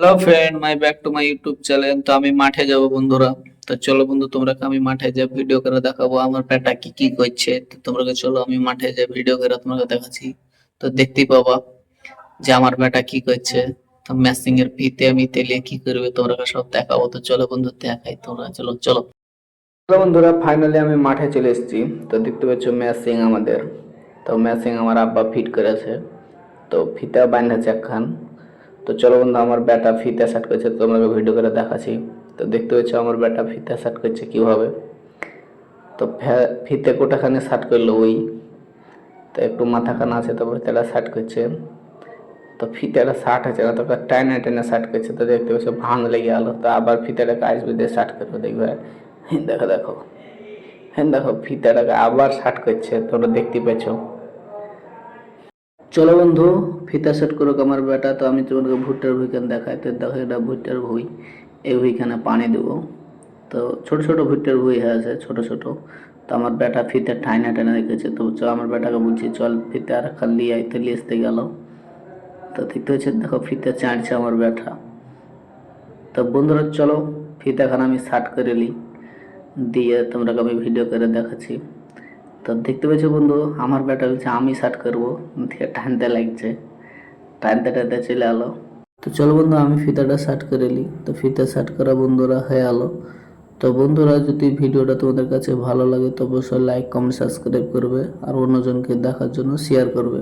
Hello friend my back to my YouTube channel তো আমি মাঠে যাব বন্ধুরা। তো চলো বন্ধু, তোমরা আমি মাঠে যে ভিডিও করে দেখাবো। আমার পেটা কি কি করছে। তো তোমরা চলো, আমি মাঠে যে ভিডিও করে তোমাকে দেখাচ্ছি। তো দেখতেই পাবা যে আমার বেটা কি করছে। তো ম্যাচিং এর ফিতে আমি তেলে কি করবে তোমরা সব দেখাবো। তো চলো বন্ধু, দেখাই তোমরা। চলো চলো। হ্যালো বন্ধুরা ফাইনালি আমি মাঠে চলে এসেছি। তো দেখতে পাচ্ছ ম্যাচিং আমাদের। তো ম্যাচিং আমার আব্বা ফিট করেছে। তো ফিতা বাঁধেছে একখান। তো চলো বন্ধু, আমার ব্যাটা ফিতা সেট করছে তোমাকে ভিডিও করে দেখাচ্ছি। তো দেখতে পাচ্ছ আমার ব্যাটা ফিতা সেট করছে কীভাবে। তো ফিতে কোটাখানে সেট করল ওই। তো একটু মাথাখানা আছে, তারপরে তারা সেট করছে। তো ফিতাটা শার্ট আছে না তো টাইনে টাইনে শার্ট করছে, তো দেখতে পাচ্ছ ভাঙ লেগে গেলো। তো আবার ফিতাটাকে আসবে দিয়ে শার্ট করবে দেখবে। হ্যাঁ দেখো দেখো। হ্যাঁ দেখো ফিতাটাকে আবার শার্ট করছে, তোমরা দেখতে পাচ্ছ চলো বন্ধু, ফিতা সেট করুক আমার বেটা, তো আমি তোমাকে ভুট্টার ভুইখান দেখাই। তো দেখো, এটা ভুট্টার ভুই। এই ভুইখানে পানি দেবো। তো ছোট ছোট ভুট্টার ভুই হয়ে আছে, ছোট ছোট। তো আমার বেটা ফিতে ঠাইনা টাইনা রেখেছে। তো চ, আমার বেটাকে বলছি, চল ফিতে আর খালি আইতে নিয়ে আসতে গেল। তো দেখতে হচ্ছে দেখো, ফিতে চাঁড়ছে আমার বেটা। তো বন্ধুরা, চলো, ফিতাখান আমি শার্ট করে নিই। দিয়ে তোমরা আমি ভিডিও করে দেখাচ্ছি। তো দেখতে পেয়েছ বন্ধু, আমার ব্যাটা বলছে, আমি শার্ট করব। দিয়ে টানতে লাগছে। টানতে টানতে চলে আলো তো চলো বন্ধু, আমি ফিতাটা শার্ট করে নিই তো ফিতা শার্ট করা বন্ধুরা হয়ে আলো তো বন্ধুরা, যদি ভিডিওটা তোমাদের কাছে ভালো লাগে, তো অবশ্যই লাইক কমেন্ট সাবস্ক্রাইব করবে। আর অন্যজনকে দেখার জন্য শেয়ার করবে।